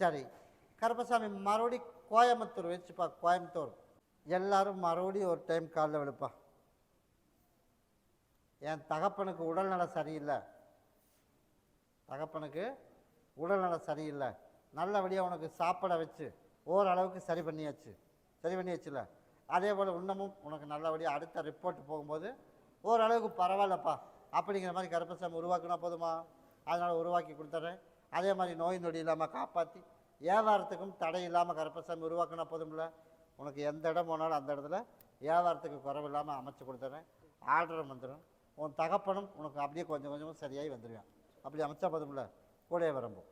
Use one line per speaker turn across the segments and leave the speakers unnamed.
சரி. கருப்பசாமி மறுபடி கோயம்புத்தூர் வச்சுப்பா கோயம்புத்தூர். எல்லாரும் மறுபடியும் ஒரு டைம் காலைல விழுப்பா என் தகப்பனுக்கு உடல்நலம் சரியில்லை. தகப்பனுக்கு உடல்நலம் சரியில்லை. நல்லபடியாக உனக்கு சாப்பிட வச்சு ஓரளவுக்கு சரி பண்ணியாச்சு. சரி பண்ணியாச்சுல அதே போல் இன்னமும் உனக்கு நல்லபடியாக அடுத்த ரிப்போர்ட் போகும்போது ஓரளவுக்கு பரவாயில்லப்பா. அப்படிங்கிற மாதிரி கருப்பசாமி உருவாக்குனா போதுமா? அதனால் உருவாக்கி கொடுத்துட்றேன் அதே மாதிரி நோய் நொடி இல்லாமல் காப்பாற்றி வியாபாரத்துக்கும் தடை இல்லாமல் கருப்பசாமி உருவாக்குனா போதும்ல? உனக்கு எந்த இடம் போனாலும் அந்த இடத்துல வியாபாரத்துக்கு குறைவு இல்லாமல் அமைச்சு கொடுத்துறேன். ஆர்டர் வந்துடும் உன் தகப்பனும் உனக்கு அப்படியே கொஞ்சம் கொஞ்சமாக சரியாகி வந்துடுவேன் அப்படி அமைச்சா போதும்ல? கூடயே வரம்போ.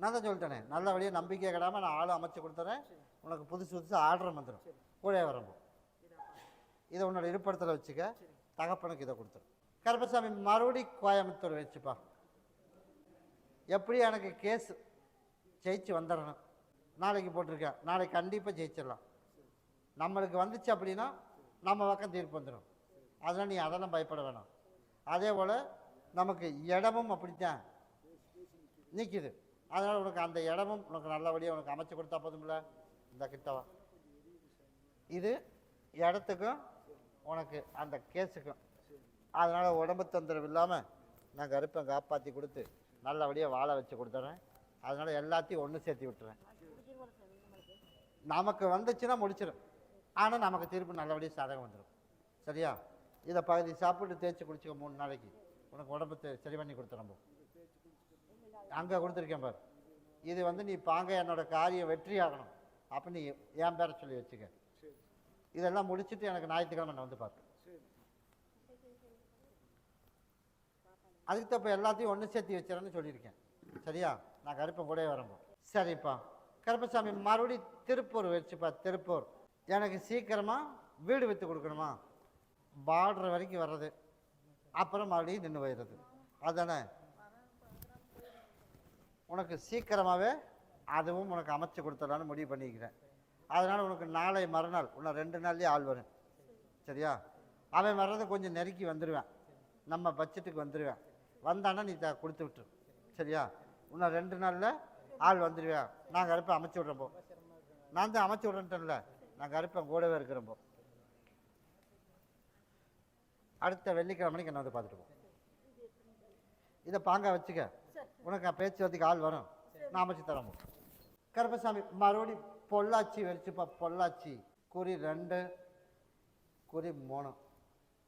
நான் தான் சொல்லிட்டேனே நல்லபடியாக நம்பிக்கை கிடாமல் நான் ஆளும் அமைச்சு கொடுத்துறேன். உனக்கு புதுசு புதுசு ஆர்டர் வந்துடும் கூடயே வரம்போ. இதை உன்னோட இருப்பிடத்தில் வச்சுக்க. தகப்பனுக்கு இதை கொடுத்துரும் கருப்பசாமி மறுபடி கோயம்புத்தூர் வச்சுப்பா. எப்படி எனக்கு கேஸ் ஜெயிச்சு வந்துடணும். நாளைக்கு போட்டிருக்கேன். நாளைக்கு கண்டிப்பாக ஜெயிச்சிடலாம். நம்மளுக்கு வந்துச்சு அப்படின்னா நம்ம பக்கம் தீர்ப்பு வந்துடும் அதெல்லாம் நீ அதெல்லாம் பயப்பட வேணாம். அதே போல் நமக்கு இடமும் அப்படித்தான் நிற்கிது அதனால் உனக்கு அந்த இடமும் உனக்கு நல்லபடியாக உனக்கு அமைச்சு கொடுத்தா போதும்ல? இந்த கிட்டவா. இது இடத்துக்கும் உனக்கு அந்த கேஸுக்கும். அதனால் உடம்பு தொந்தரவு இல்லாமல் நான் கருப்பை காப்பாற்றி கொடுத்து நல்லபடியாக வாழ வச்சு கொடுத்துட்றேன் அதனால் எல்லாத்தையும் ஒன்று சேர்த்து விட்டுறேன். நமக்கு வந்துச்சுன்னா முடிச்சிடும் ஆனால் நமக்கு திருப்பி நல்லபடியாக சாதகம் வந்துடும் சரியா? இதை பகுதி சாப்பிட்டு தேய்ச்சி குடிச்சுக்க மூணு நாளைக்கு. உனக்கு உடம்பு சரி பண்ணி கொடுத்துறோம் அங்கே கொடுத்துருக்கேன் பார். இது வந்து நீ பாங்க என்னோட காரியம் வெற்றி ஆகணும். அப்போ நீ என் பேரை சொல்லி வச்சுக்க. இதெல்லாம் முடிச்சுட்டு எனக்கு ஞாயிற்றுக்கிழமை நான் வந்து பார்ப்பேன். அதுக்கு தப்ப எல்லாத்தையும் ஒன்று சேர்த்து வச்சிடறேன்னு சொல்லியிருக்கேன். சரியா? நான் கருப்பன் கூட வரம்போ சரிப்பா. கருப்பசாமி மறுபடி திருப்பூர் வச்சுப்பா திருப்பூர். எனக்கு சீக்கிரமாக வீடு விற்று கொடுக்கணுமா? பார்டர் வரைக்கும் வர்றது. அப்புறம் மறுபடியும் நின்று போயிடுறது. அதானே? உனக்கு சீக்கிரமாகவே அதுவும் உனக்கு அமைச்சு கொடுத்துடலான்னு முடிவு பண்ணிக்கிறேன். அதனால் உனக்கு நாளை மறுநாள் இன்னும் ரெண்டு நாள்லேயே ஆள் வரும். சரியா? அவன் வர்றதை கொஞ்சம் நெருக்கி வந்துடுவேன் நம்ம பட்ஜெட்டுக்கு வந்துடுவேன் வந்தானா நீ த கொடுத்து விட்டுரு. சரியா? இன்னும் ரெண்டு நாளில் ஆள் வந்துடுவேன் நாங்கள் கருப்பை அமைச்சு விட்றப்போ நான் தான் அமைச்சு விட்றேன்ட்டேன்ல. நான் கருப்பேன் கூடவே இருக்கிறப்போ அடுத்த வெள்ளிக்கிழமைக்கு என்ன வந்து பார்த்துட்டு இதை பாங்க வச்சுக்க. உனக்கு பேச்சுவார்த்தைக்கு ஆள் வரும். நான் அமைச்சு தரமோ கருப்பசாமி மறுபடி பொள்ளாச்சி வச்சுப்பா பொள்ளாச்சி. குறி ரெண்டு குறி மூணு.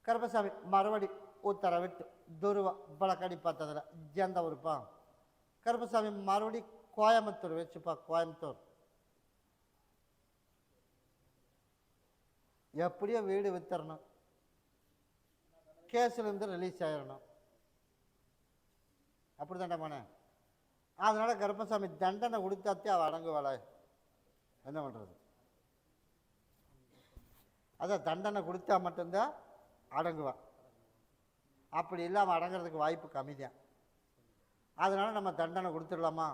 கருப்பசாமி மறுபடி உத்தரவிட்டு துருவ பழக்கடி பார்த்ததில் ஜெந்த ஊருப்பா. கருப்பசாமி மறுபடி கோயம்புத்தூர் வச்சுப்பா கோயம்புத்தூர். எப்படியோ வீடு வித்துறணும் கேஸ்லேருந்து ரிலீஸ் ஆயிடணும் அப்படி தாண்டா அதனால் அதனால கருப்பசாமி தண்டனை கொடுத்தாத்தே அவள் அடங்குவாள என்ன பண்ணுறது அதான் தண்டனை கொடுத்தா மட்டும்தான் அடங்குவா. அப்படி இல்லாமல் அடங்குறதுக்கு வாய்ப்பு கம்மி தான் அதனால் நம்ம தண்டனை கொடுத்துடலாமா?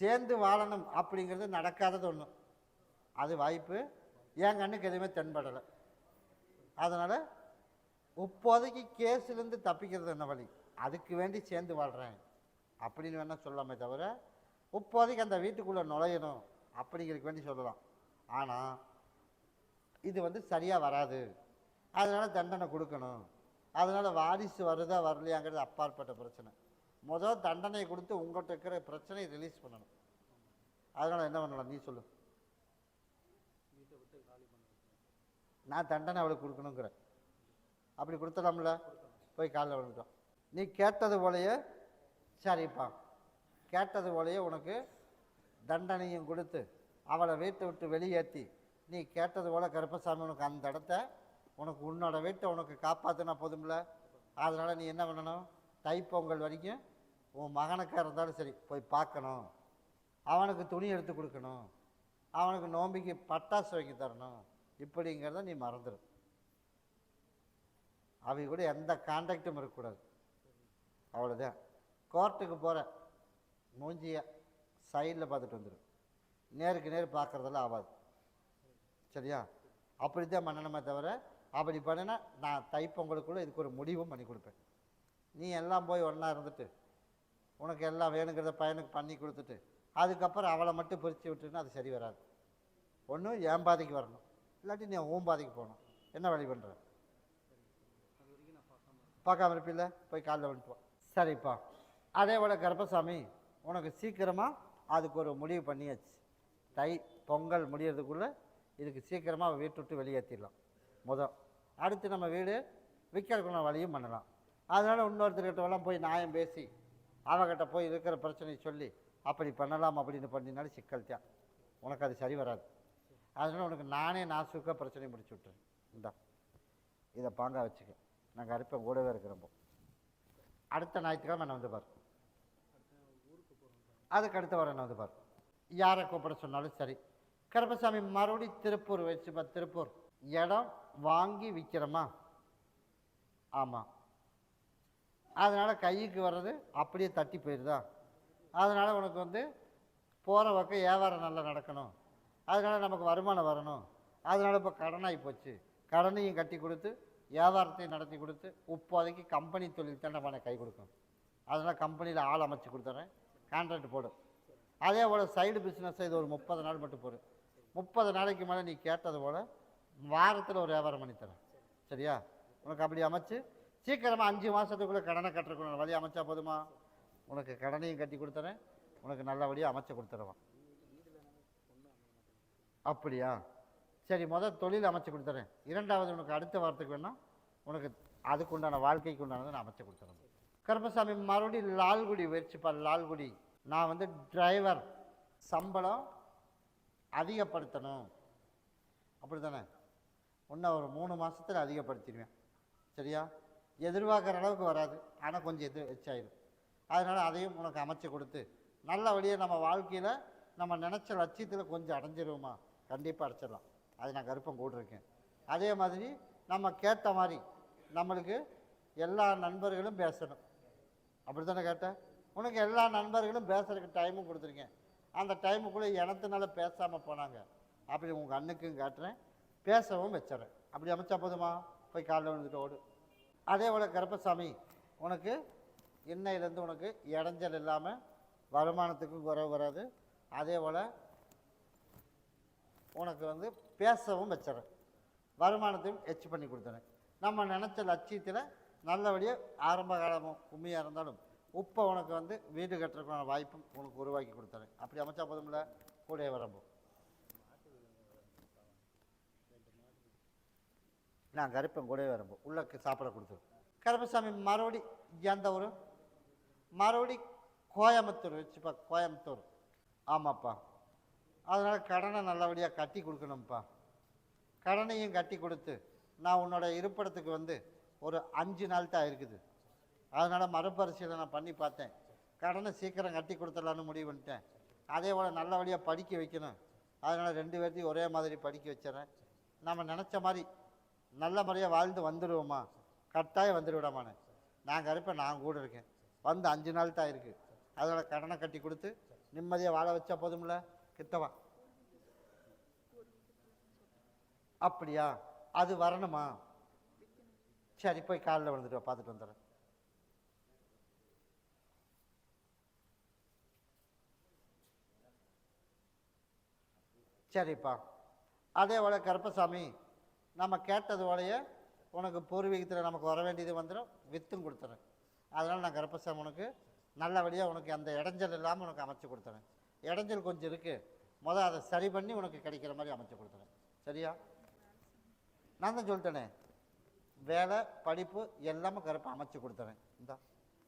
சேர்ந்து வாழணும் அப்படிங்கிறது நடக்காதது ஒன்று அது வாய்ப்பு. என் கண்ணுக்கு எதுவுமே தென்படலை. அதனால் இப்போதைக்கு கேஸ்லேருந்து தப்பிக்கிறது என்ன வழி? அதுக்கு வேண்டி சேர்ந்து வாழ்கிறேன் அப்படின்னு வேணால் சொல்லாமே தவிர இப்போதைக்கு அந்த வீட்டுக்குள்ளே நுழையணும் அப்படிங்கிறதுக்கு வேண்டி சொல்லலாம். ஆனால் இது வந்து சரியாக வராது. அதனால் தண்டனை கொடுக்கணும். அதனால் வாரிசு வருதா வரலையாங்கிறது அப்பாற்பட்ட பிரச்சனை. முதல் தண்டனை கொடுத்து உங்கள்கிட்ட இருக்கிற பிரச்சனையை ரிலீஸ் பண்ணணும். அதனால் என்ன பண்ணலாம்? நீ சொல்லு. நான் தண்டனை அவளுக்கு கொடுக்கணுங்கிற அப்படி கொடுத்துடலாம்ல? போய் காலைல விழுந்துட்டோம். நீ கேட்டது போலயே சரிப்பா. கேட்டது போலயே உனக்கு தண்டனையும் கொடுத்து அவளை வீட்டை விட்டு வெளியேற்றி நீ கேட்டது போல கருப்பசாமி உனக்கு அந்த இடத்த உனக்கு உன்னோட வீட்டை உனக்கு காப்பாற்றினா போதும்ல? அதனால் நீ என்ன பண்ணணும்? தைப்பொங்கல் வரைக்கும் உன் மகனுக்காக இருந்தாலும் சரி போய் பார்க்கணும். அவனுக்கு துணி எடுத்து கொடுக்கணும். அவனுக்கு நோம்பிக்கு பட்டாசு வாங்கி தரணும். இப்படிங்கிறத நீ மறந்துடு அவங்க கூட எந்த கான்டாக்டும் இருக்கக்கூடாது. அவ்வளோதான் கோர்ட்டுக்கு போகிற மூஞ்சிய சைடில் பார்த்துட்டு வந்துடும் நேருக்கு நேர் பார்க்குறதெல்லாம் ஆகாது. சரியா? அப்படி தான் பண்ணணுமே தவிர அப்படி பண்ணினா நான் தைப்பொங்கலுக்குள்ளே இதுக்கு ஒரு முடிவும் பண்ணி கொடுப்பேன். நீ எல்லாம் போய் ஒன்றா இருந்துட்டு உனக்கு எல்லாம் வேணுங்கிறத பையனுக்கு பண்ணி கொடுத்துட்டு அதுக்கப்புறம் அவளை மட்டும் பிரித்து விட்டுன்னா அது சரி வராது. ஒன்றும் என் பாதைக்கு வரணும். இல்லாட்டி நீ உன் பாதைக்கு போகணும். என்ன வழி பண்ணுற பார்க்காம இருப்பில்ல? போய் காலைல வந்துப்போம் சரிப்பா. அதே போல் கர்ப்பசாமி உனக்கு சீக்கிரமாக அதுக்கு ஒரு முடிவு பண்ணியாச்சு. தை பொங்கல் முடியறதுக்குள்ளே இதுக்கு சீக்கிரமாக வீட்டு விட்டு வெளியேற்றிடலாம் முதல். அடுத்து நம்ம வீடு விற்கிறதுக்குள்ள வழியும் பண்ணலாம். அதனால் இன்னொருத்தர்கிட்டலாம் போய் நியாயம் பேசி அவகிட்ட போய் இருக்கிற பிரச்சனையை சொல்லி அப்படி பண்ணலாம் அப்படின்னு பண்ணினாலும் சிக்கல் தான். உனக்கு அது சரி வராது. அதனால் உனக்கு நானே நாசுக்காக பிரச்சனை முடிச்சு விட்டுறேன். இந்தா இதை பாங்காக வச்சுக்க. நாங்கள் அறுப்பேன் கூடவே இருக்கிறப்போ அடுத்த ஞாயிற்றுக்கிழமை நான் வந்து பார். அதுக்கு அடுத்த வாரம் நான் வந்து பார். யாரை கூப்பிட சொன்னாலும் சரி. கருப்பசாமி மறுபடி திருப்பூர் வச்சு பா திருப்பூர். இடம் வாங்கி விற்கிறோமா ஆமாம் அதனால் கைக்கு வர்றது அப்படியே தட்டி போயிடுதா அதனால் உனக்கு வந்து போகிற பக்கம் வியாபாரம் நல்லா நடக்கணும். அதனால் நமக்கு வருமானம் வரணும். அதனால் இப்போ கடனாகி போச்சு. கடனையும் கட்டி கொடுத்து வியாபாரத்தையும் நடத்தி கொடுத்து இப்போதைக்கு கம்பெனி தொழில் தான் நம்ம கை கொடுக்கும். அதனால் கம்பெனியில் ஆள் அமைச்சு கொடுத்துறேன். கான்ட்ராக்ட் போடும் அதே போல் சைடு பிஸ்னஸ் இது ஒரு முப்பது நாள் மட்டும் போடும் முப்பது நாளைக்கு மேலே நீ கேட்டது போல் வாரத்தில் ஒரு வியாபாரம் பண்ணித்தரேன் சரியா? உனக்கு அப்படி அமைச்சு சீக்கிரமாக அஞ்சு மாதத்துக்குள்ளே கடனை கட்டுறக்கணும் வழி அமைச்சா போதுமா? உனக்கு கடனையும் கட்டி கொடுத்துறேன். உனக்கு நல்லபடியாக அமைச்சு கொடுத்துருவான் அப்படியா? சரி முதல் தொழில் அமைச்சு கொடுத்துறேன். இரண்டாவது உனக்கு அடுத்த வாரத்துக்கு வேணால் உனக்கு அதுக்குண்டான வாழ்க்கைக்கு உண்டானதை நான் அமைச்சு கொடுத்துறேன் கருப்பசாமி மறுபடியும் லால்குடி வச்சுப்பா லால்குடி. நான் வந்து டிரைவர் சம்பளம் அதிகப்படுத்தணும். அப்படி தானே இன்னும் ஒரு மூணு மாதத்தில் அதிகப்படுத்திடுவேன். சரியா? எதிர்பார்க்குற அளவுக்கு வராது. ஆனால் கொஞ்சம் எது எச்சாயிடும் அதனால் அதையும் உனக்கு அமைச்சு கொடுத்து நல்லபடியாக நம்ம வாழ்க்கையில் நம்ம நினச்ச லட்சியத்தில் கொஞ்சம் அடைஞ்சிருவோமா? கண்டிப்பாக அடைச்சிடலாம். அது நான் கருப்பம் கூட்டிருக்கேன் அதே மாதிரி நம்ம கேட்ட மாதிரி நம்மளுக்கு எல்லா நண்பர்களும் பேசணும். அப்படி தானே கேட்டேன் உனக்கு எல்லா நண்பர்களும் பேசுறதுக்கு டைமும் கொடுத்துருக்கேன். அந்த டைமுக்குள்ளே இனத்தினால பேசாமல் போனாங்க. அப்படி உங்கள் அண்ணுக்கும் காட்டுறேன். பேசவும் வச்சிடறேன். அப்படி அமைச்சா போதுமா? போய் காலில் விழுந்துட்டு ஓடு. அதே போல் கருப்பசாமி உனக்கு எண்ணெயிலேருந்து உனக்கு இடைஞ்சல் இல்லாமல் வருமானத்துக்கும் குறைவு வராது. அதே போல் உனக்கு வந்து பேசவும் வச்சிடறேன். வருமானத்தையும் எச்சு பண்ணி கொடுத்துறேன். நம்ம நினச்ச லட்சியத்தில் நல்லபடியாக ஆரம்ப காலமும் உண்மையாக இருந்தாலும் இப்போ உனக்கு வந்து வீடு கட்டுறதுக்கான வாய்ப்பும் உனக்கு உருவாக்கி கொடுத்துறேன். அப்படி அமைச்சா போதும்ல? கூட வரம்போ நான் கருப்பன் கூடவே வரும்போ உள்ள சாப்பிட கொடுத்துரு கருப்பசாமி மறுபடி எந்த ஊர் மறுபடி கோயம்புத்தூர் வச்சுப்பா கோயம்புத்தூர். ஆமாப்பா. அதனால் கடனை நல்லபடியாக கட்டி கொடுக்கணும்ப்பா. கடனையும் கட்டி கொடுத்து நான் உன்னோட இருப்பிடத்துக்கு வந்து ஒரு அஞ்சு நாள் தான் இருக்குது. அதனால் மறுபரிசீலனை பண்ணி பார்த்தேன். கடனை சீக்கிரம் கட்டி கொடுத்துடலான்னு முடிவு பண்ணிட்டேன். அதே போல் நல்லபடியாக படிக்க வைக்கணும். அதனால் ரெண்டு பேர்த்தையும் ஒரே மாதிரி படிக்க வச்சிடறேன். நம்ம நினச்ச மாதிரி நல்ல முறையாக வாழ்ந்து வந்துடுவோமா கட்டாயம் வந்துடுவிடாமான்னு நான் கருப்பேன் நான் கூட இருக்கேன். வந்து அஞ்சு நாள் தான் இருக்குது அதோட கடனை கட்டி கொடுத்து நிம்மதியாக வாழ வச்சா போதும்ல கிட்டவா? அப்படியா? அது வரணுமா? சரி போய் காலைல விழுந்துடுவா பார்த்துட்டு வந்துடுறேன். சரிப்பா. அதே போல் கருப்பசாமி நம்ம கேட்டது உனக்கு பூர்வீகத்தில் நமக்கு வர வேண்டியது வந்துடும் வித்தும் கொடுத்துறேன் அதனால் நான் கருப்பசாமி உனக்கு நல்லபடியாக உனக்கு அந்த இடைஞ்சல் இல்லாமல் உனக்கு அமைச்சு கொடுத்துறேன். இடைஞ்சல் கொஞ்சம் இருக்குது முதல் அதை சரி பண்ணி உனக்கு கிடைக்கிற மாதிரி அமைச்சு கொடுத்துறேன். சரியா? நான் தான் சொல்லிட்டேனே. வேலை படிப்பு எல்லாமே கருப்பை அமைச்சு கொடுத்துறேன். இந்தா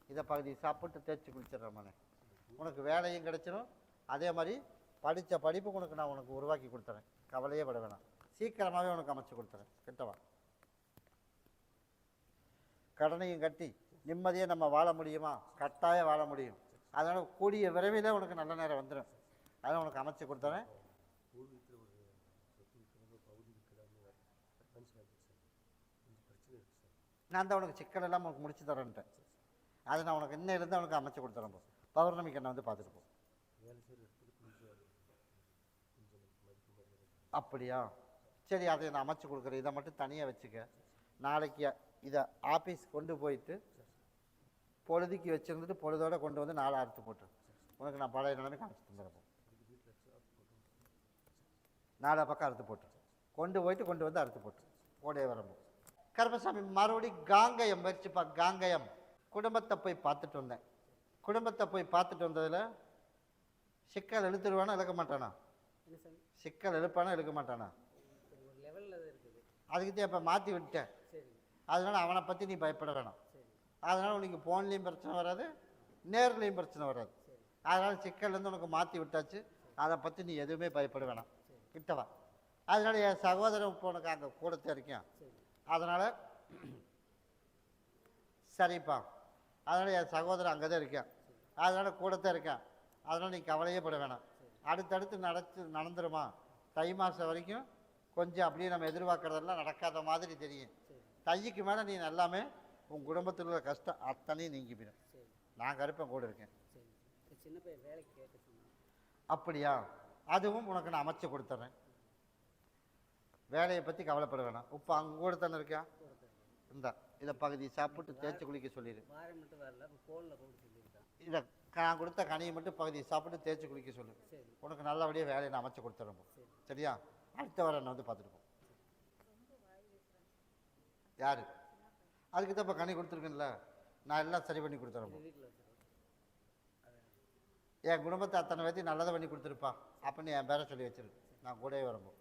இதை பகுதி சாப்பிட்டு தேய்ச்சி குளிச்சிடுறேன் உனக்கு வேலையும் கிடைச்சிடும் அதே மாதிரி படித்த படிப்பு உனக்கு நான் உனக்கு உருவாக்கி கொடுத்துறேன். கவலையே பட வேணாம். சீக்கிரமாகவே உனக்கு அமைச்சு கொடுத்துறேன். கிட்டவா? கடனையும் கட்டி நிம்மதியாக நம்ம வாழ முடியுமா? கட்டாயம் வாழ முடியும். அதனால் கூடிய விரைவில் உனக்கு நல்ல நேரம் வந்துடும் அதை உனக்கு அமைச்சு கொடுத்துறேன். நான் தான் உனக்கு சிக்கல் எல்லாம் உனக்கு முடிச்சு தரேன்ட்டேன். அதை நான் உனக்கு இன்னும் இருந்தால் உனக்கு அமைச்சு கொடுத்துறேன் போ. பௌர்ணமிக்கு என்ன வந்து பார்த்துட்டு போ. அப்படியா? சரி அதை நான் அமைச்சு கொடுக்குறேன். இதை மட்டும் தனியாக வச்சுக்க. நாளைக்கு இதை ஆஃபீஸ் கொண்டு போயிட்டு பொழுதுக்கு வச்சிருந்துட்டு பொழுதோட கொண்டு வந்து நாலு அறுத்து போட்டு உனக்கு நான் பழைய நிலைமை காமிச்சு தந்துடுறேன். நாலா பக்கம் அறுத்து போட்டு கொண்டு போயிட்டு கொண்டு வந்து அறுத்து போட்டு ஓடைய வரம்பு. கருப்பசாமி மறுபடி காங்கயம் முயற்சிப்பா காங்கயம். குடும்பத்தை போய் பார்த்துட்டு வந்தேன். குடும்பத்தை போய் பார்த்துட்டு வந்ததில் சிக்கல் இழுத்துருவானா இழுக்க மாட்டானா? சிக்கல் எழுப்பானா இழுக்க மாட்டானா
சரி ஒரு லெவலில் அது இருக்குது
அதுக்கு தான் இப்போ மாற்றி விட்டேன் அதனால் அவனை பற்றி நீ பயப்பட வேணாம். அதனால் உனக்கு ஃபோன்லேயும் பிரச்சனை வராது நேர்லேயும் பிரச்சனை வராது. அதனால் சிக்கல்லேருந்து உனக்கு மாற்றி விட்டாச்சு. அதை பற்றி நீ எதுவுமே பயப்பட வேணாம். கிட்டவா அதனால் என் சகோதரன் இப்போ உனக்கு அங்கே கூடத்தே இருக்கேன் அதனால் சரிப்பா. அதனால் என் சகோதரன் அங்கே தான் இருக்கேன் அதனால் கூடத்தான் இருக்கேன் அதனால் நீ கவலையே பட வேணாம். அடுத்தடுத்து நடத்து நடந்துருமா? தை மாதம் வரைக்கும் கொஞ்சம் அப்படியே நம்ம எதிர்பார்க்கறதெல்லாம் நடக்காத மாதிரி தெரியும். தைக்கு மேலே நீ எல்லாமே உன் குடும்பத்தில் உள்ள கஷ்டம் அத்தனையும் நீங்கி போயிடும். நான் கருப்பன் கூட இருக்கேன். அப்படியா? அதுவும் உனக்கு நான் அமைச்சு கொடுத்துட்றேன் வேலையை பற்றி கவலைப்பட வேணாம். இப்போ அங்கே கூட தானே இருக்கா
கொடுத்தாரு
இந்த இதை பகுதி சாப்பிட்டு தேய்ச்சி குளிக்க சொல்லிடு. இதை நான் கொடுத்த கனியை மட்டும் பகுதி சாப்பிட்டு தேய்ச்சி குளிக்க சொல்லு. உனக்கு நல்லபடியாக வேலையை நான் அமைச்சு கொடுத்துறேன்.
சரி.
சரியா? அடுத்த வாரம் என்னை வந்து பார்த்துட்டு யார்? அதுக்கு தான் இப்போ கனி கொடுத்துருக்கேன்ல. நான் எல்லாம் சரி பண்ணி கொடுத்துறேன் என் குடும்பத்தை அத்தனை பேர்த்தையும் நல்லதை பண்ணி கொடுத்துருப்பா. அப்படின்னு என் பேரை சொல்லி வச்சிருக்கு நான் கூடவே வரும்போது